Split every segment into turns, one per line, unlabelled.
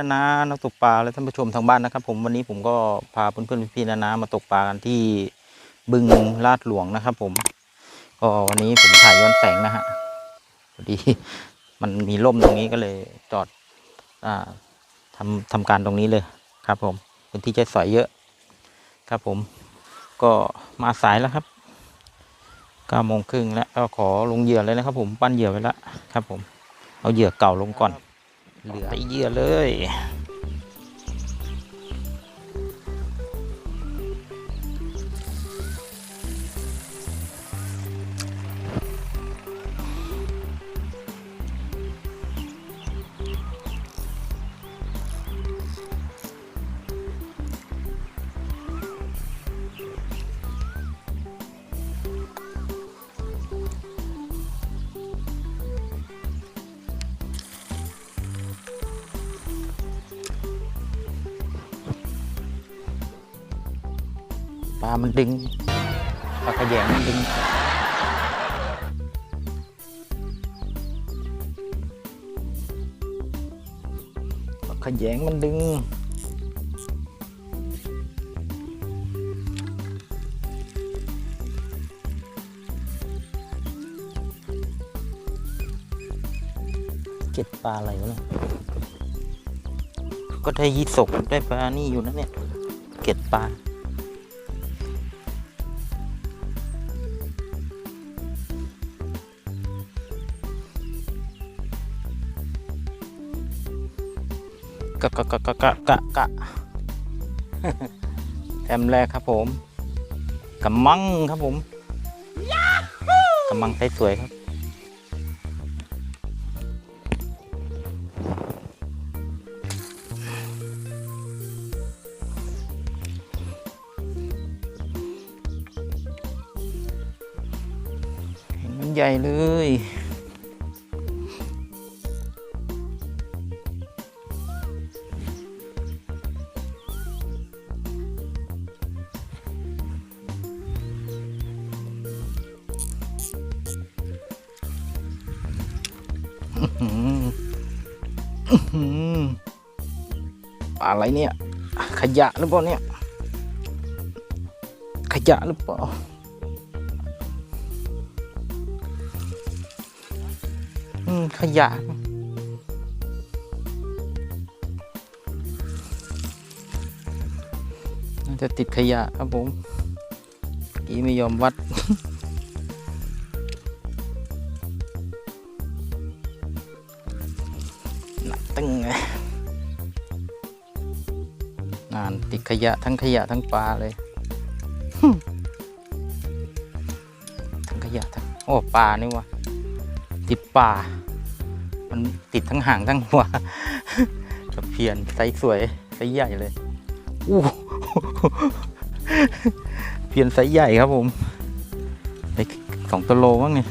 ่นเพื่อนานานักตกปลาและท่านผู้ชมทางบ้านนะครับ ผมวันนี้ผมก็พาเพื่อนๆพี่ๆนานามาตกปลากันที่บึงลาดหลวงนะครับ ผมก็วันนี้ผมถ่ายย้อนแสงนะฮะพอดีมันมีร่มตรงนี้ก็เลยจอดอ่าทำทำการตรงนี้เลยครับ ผมพื้นที่จะสอยเยอะครับ ผมก็มาสายแล้วครับเก้าโมงครึ่งแล้วก็ขอลงเหยื่อเลยนะครับ ผมปั้นเหยื่อไว้แล้วครับ ผมเอาเหยื่อเก่าลงก่อน เหลือไปเยื่อเลย ลามันดึงปลาขยงมันดึง ปลาขยงมันดึง เก็บปลาอะไรวะเนี่ยก็ได้ยีสกได้ปลานี่อยู่นะเนี่ย เก็บปลา กะกะกะกะกะกะกะแอมแรกครับผมกำมังครับผมกำมังไส์สวยครับ เห็นมันใหญ่เลย ยะหรือเปล่าเนี่ย ขยะหรือเปล่าอืมขยะน่าจะติดขยะครับผม กี้ไม่ยอมวัด ยะทั้งขยะทั้งปลาเลยหึ่มทั้งขยะทั้งโอ้ปลานี่วะติดปลามันติดทั้งหางทั้งหัวตะเพียนไซส์สวยไซส์ใหญ่เลยอู้เพียนไซส์ใหญ่ครับผมไปสองตัวโลมั้งเนี่ย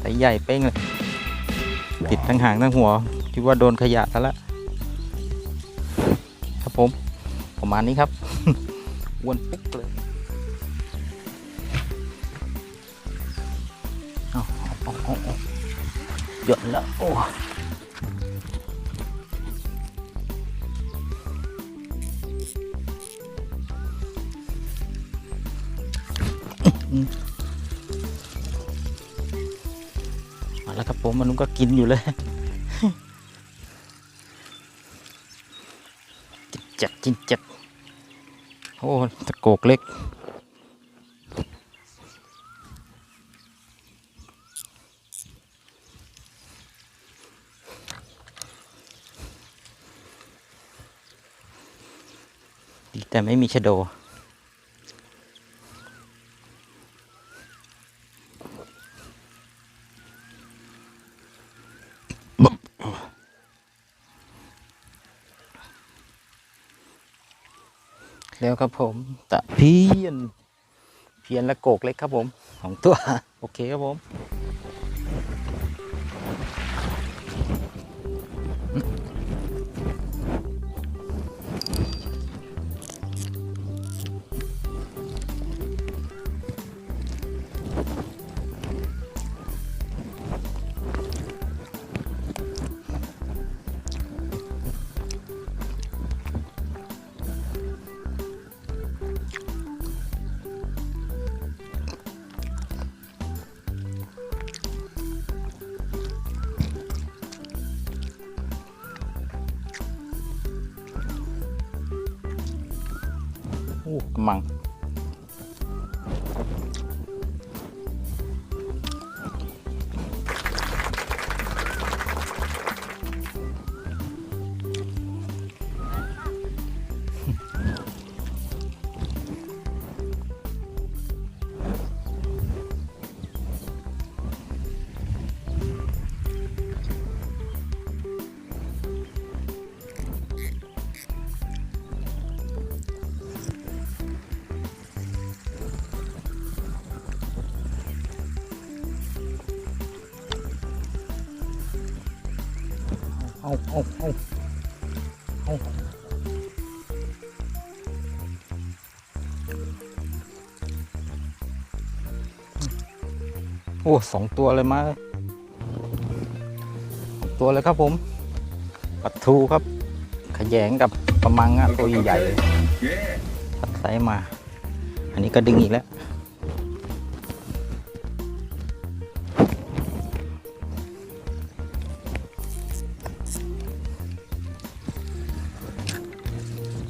ไซส์ใหญ่เป้งเลย ติดทั้งหางทั้งหัวคิดว่าโดนขยะซะละ ประมาณนี้ครับอ้วนปุ๊กเลยเอาเอเอาเอาหยดแล้วโอ้มาแล้วครับผมมันนุ้นก็กินอยู่เลย จัดจิ้นจัดโอ้ตะโกกเล็ก แต่ไม่มีชะโด แล้วครับผมตะเพียน เพียนและโกกเล็กครับผมของตัว โอเคครับผม มัง เอาเอาเอาเอาโอ้สองตัวเลยมาตัวเลยครับผมปลาทูครับ ขยงกับปลามังอะตัวใหญ่ๆพัดไซมา อันนี้ก็ดึงอีกแล้ว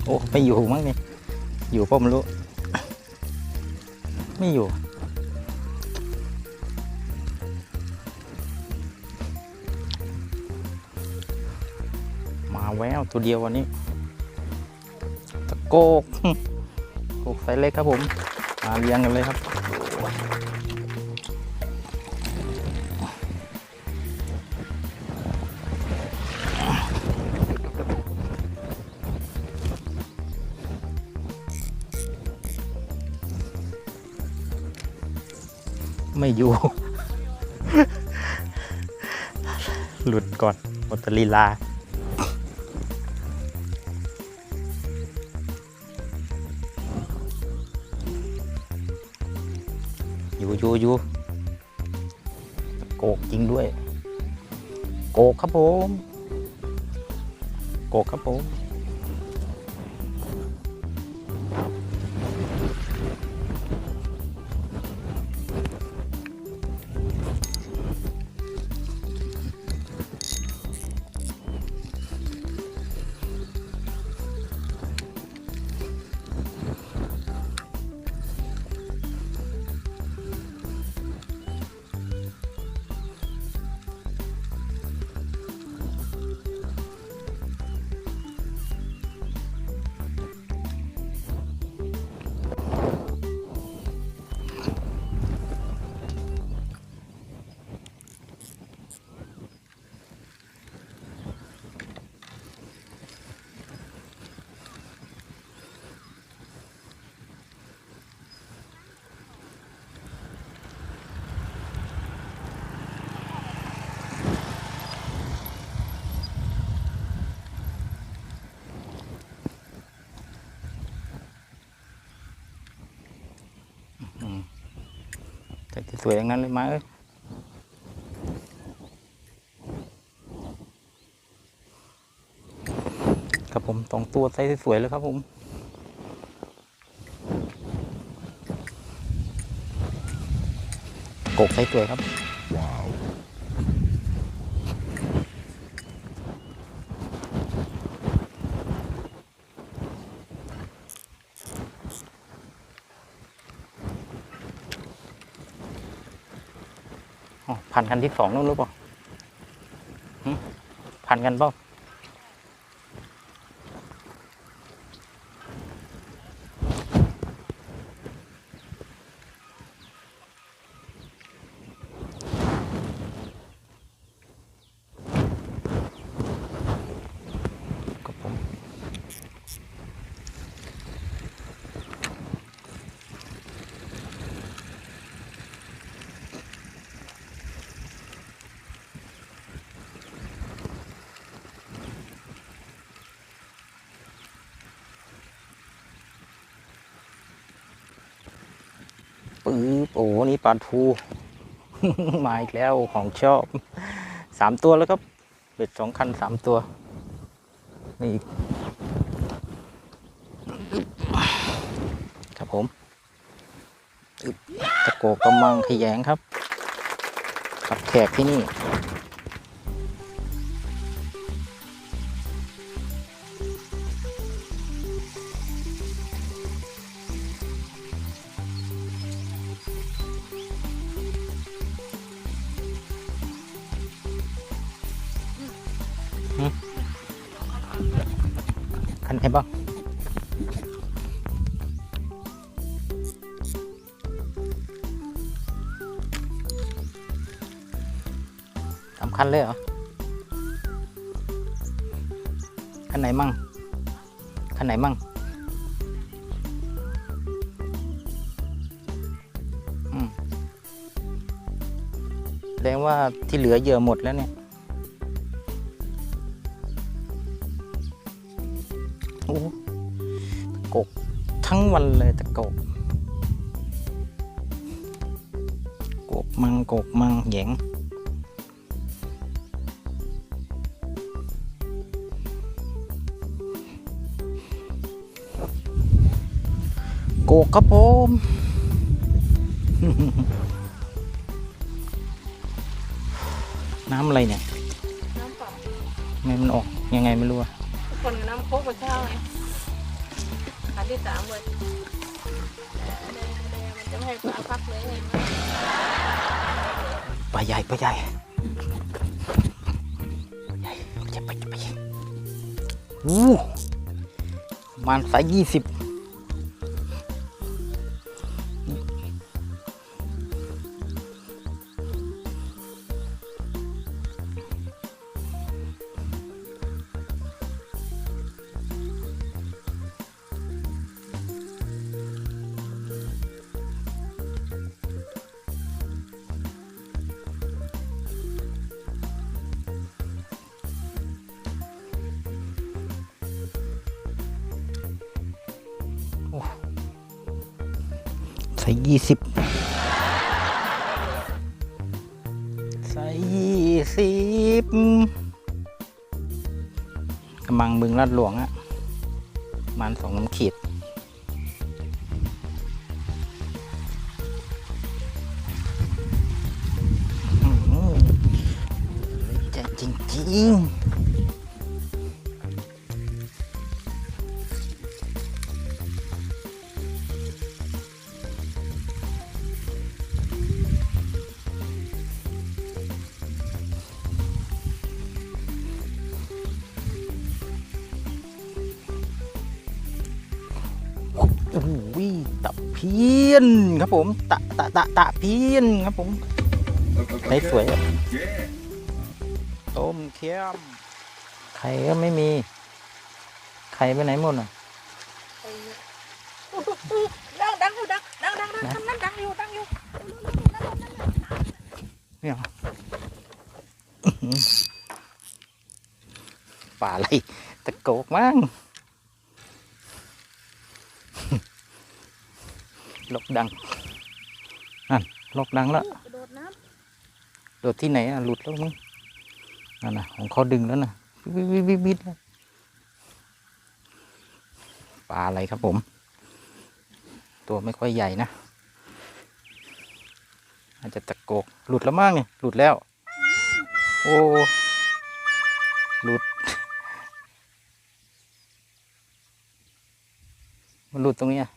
โอ้ไม่อยู่มั้งนี่อยู่เปล่าไม่รู้ ไม่อยู่ มาแววตัวเดียววันนี้ตะโกกโกกไซเล็กครับผม มาเรียงกันเลยครับ ไม่อยู่ หลุดก่อนหมดลีลาอยู่อยู่อยู่โกกจริงด้วย โกกครับผม โกกครับผม สวยอย่างนั้นเลยมาเอ้ยครับผมสองตัวไซส์สวยๆเลยครับผมกกไซส์สวยครับอ๋ อพันคันที่สองนู่นหรือเปล่าผันกันเปล่า โอ้โหนี่ปลาทู มาอีกแล้วของชอบสามตัวแล้วก็เบ็ดสองคันสามตัว นี่อีก ครับผมตะโกกำมังขยงครับ กับแขกที่นี่ เลยเหรอ คันไหนมั่ง คันไหนมั่ง อืมแสดงว่าที่เหลือเหยื่อหมดแล้วเนี่ย โอ้ตะกกทั้งวันเลยตะกกกกมังกกมังแหยง กกครับผมน้ำอะไรเนี่ย
น้ำเปล่า
ทำไมมันออกยังไงไม่รู้อะ
คนกับน้ำโค้กมาเช้าไงอันที่สามเลยแดงแดงมันจะไม่ให้ปลาพักเลยไง
ปลาใหญ่ปลาใหญ่ปลาใหญ่จะไปจะไปอู้ประมันสายยี่สิบ สายยี่สิบสายยี่สิบกำลังบึงลาดหลวงอะมันสองน้ำขีดอื้อหือใจจริงๆ นครับผม ตะตะตะตะเพียนครับผมใสสวยอะต้มเคี่ยมไข่ก็ไม่มี ไข่ไปไหนหมดอะ
ดังดังอยู่ดังดังดังดังทำนั้นดังอยู่ดังอยู่
เนี่ยอื้อหือป่าอะไรตะโกกมั้ง ลกดังนั่นลกดังแล้ว
โดดน้
โดดที่ไหนอะหลุดแล้วมั้งนั่นนะของเขาดึงแล้วนะวิบวิบวิบวิบแล้วปลาอะไรครับผม ตัวไม่ค่อยใหญ่นะอาจจะตะโกกหลุดแล้วมั้งเนี่ยหลุดแล้ว โอ้หลุดมันหลุดตรงนี้อะ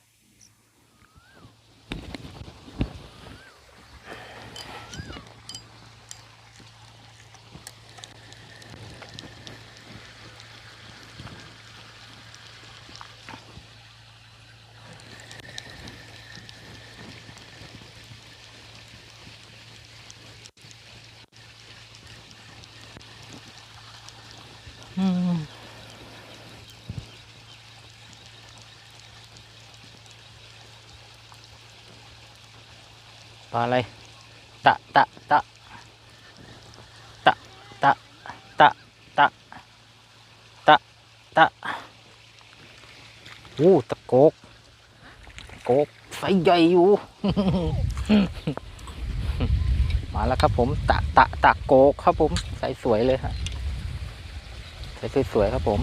าอะไร ตะ ตะ ตะ ตะ ตะ ตะ ตะ ตะ ตะโอ้ตะโกกตะโกกไซส์ใหญ่อยู่ มาแล้วครับผม ตะ ตะ ตะโกกครับผม ใส่สวยเลยฮะ ใส่สวยๆครับผม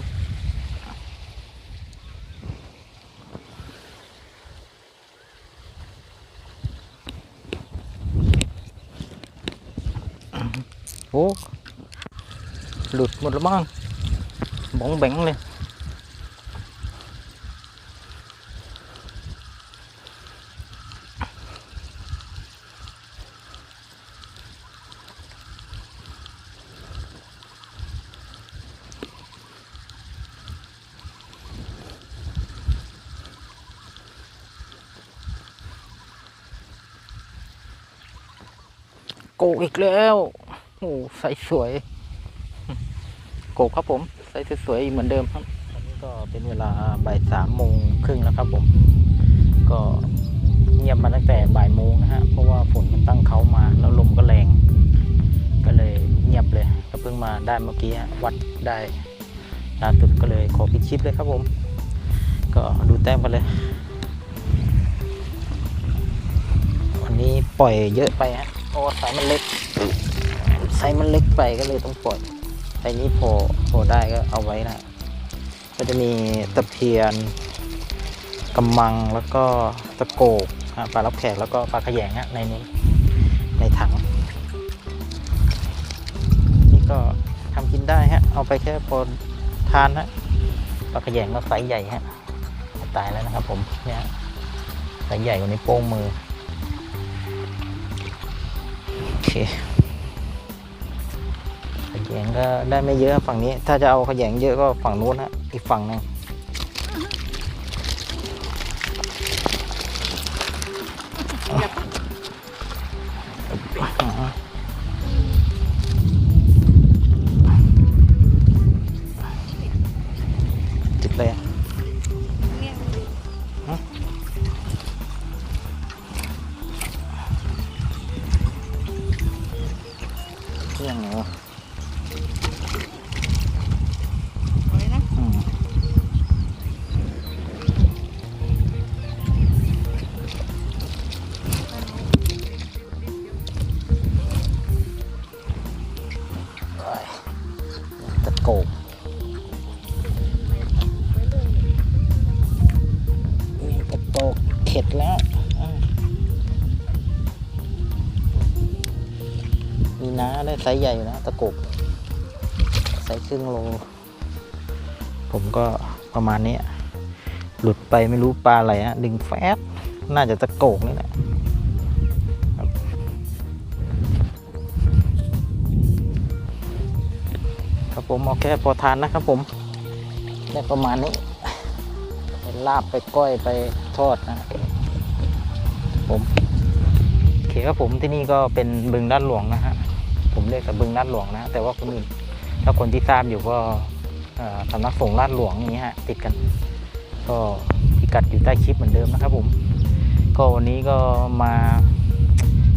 phố lụt một băng. Bóng bánh lên. Cổ kịch lẽo ้ใสสวยโกกครับผมใสสวยๆเหมือนเดิมครับตอนนี้ก็เป็นเวลาบ่ายสามโมงครึ่งแล้วครับผม ก็เงียบมาตั้งแต่บ่ายโมงนะฮะเพราะว่าฝนมันตั้งเขามาแล้วลมก็แรง ก็เลยเงียบเลย ก็เพิ่งมาได้เมื่อกี้วัดได้ล่าสุดก็เลยขอปิดคลิปเลยครับผม ก็ดูแต้มกันเลยวันนี้ปล่อยเยอะไปฮะเพราะว่าสายมันเล็ก สายมันเล็กไปก็เลยต้องปล่อยไซส์นี้พอพอได้ก็เอาไว้นะก็จะมีตะเพียนกำมังแล้วก็ตะโกกปลาลับแขกแล้วก็ปลาขยงฮะในนี้ในถัง นี่ก็ทำกินได้ฮะ เอาไปแค่พอทานฮะปลาขยงก็ไซส์ใหญ่ฮะตายแล้วนะครับผมเนี่ยฮะไซส์ใหญ่กว่านี้โป้งมือโอเค ยงก็ได้ไม่เยอะฝั่งนี้ ถ้าจะเอาขยงเยอะก็ฝั่งนู้นฮะอีกฝั่งหนึง ได้ไซส์ใหญ่อยู่นะตะกกไซส์ครึ่งโล ผมก็ประมาณนี้หลุดไปไม่รู้ปลาอะไรฮะดึงแฟบน่าจะตะโกกนี่แหละครับครับผมเอาแค่พอทานนะครับผมได้ประมาณนี้ไปลาบไปก้อยไปทอดนะผมโอเคครับผมที่นี่ก็เป็นบึงด้านหลวงนะฮะ ผมเรียกแต่บึงด้านหลวงนะ แต่ว่าคนอื่นถ้าคนที่ทราบอยู่ก็สำนักสงฆ์ลาดหลวงอย่างนี้ฮะติดกัน ก็พิกัดอยู่ใต้คลิปเหมือนเดิมนะครับผม ก็วันนี้ก็มา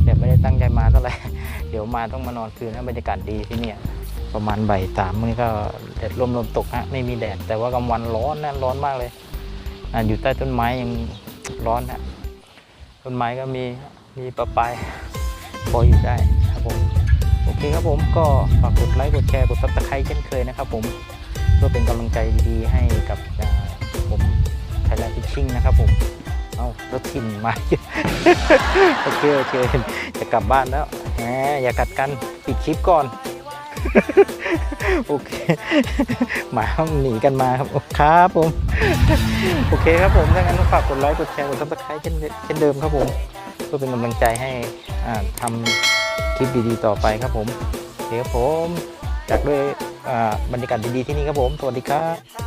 แบบไม่ได้ตั้งใจมาเท่าไหร่เดี๋ยวมาต้องมานอนคืนนะบรรยากาศดีที่เนี่ยประมาณบ่ายสามนี่ก็แดดร่มลมตกฮะไม่มีแดดแต่ว่ากลางวันร้อนนะร้อนมากเลยออยู่ใต้ต้นไม้ยังร้อนฮะต้นไม้ก็มีมีปลาปายพออยู่ได้ครับผม เคครับผมก็ฝากกดไลค์กดแชร์กดซับสไครต์เช่นเคยนะครับผมเพื่อเป็นกำลังใจดีๆให้กับผมไทยแลนด์ฟิชชิ่งนะครับผมเอารถถิ่นมาโอเคโอเคจะกลับบ้านแล้วแหมอย่ากัดกันปิดคลิปก่อนโอเคหมาหนีกันมาครับครับผม โอเคครับผมถ้างั้นฝากกดไลค์กดแชร์กดซับสไครต์เช่นเช่นเดิมครับผมเพื่อเป็นกำลังใจให้ทำ คลิปดีๆต่อไปครับผมเดี๋ยวผมจากด้วยบรรยากาศดีๆที่นี่ครับผม สวัสดีครับ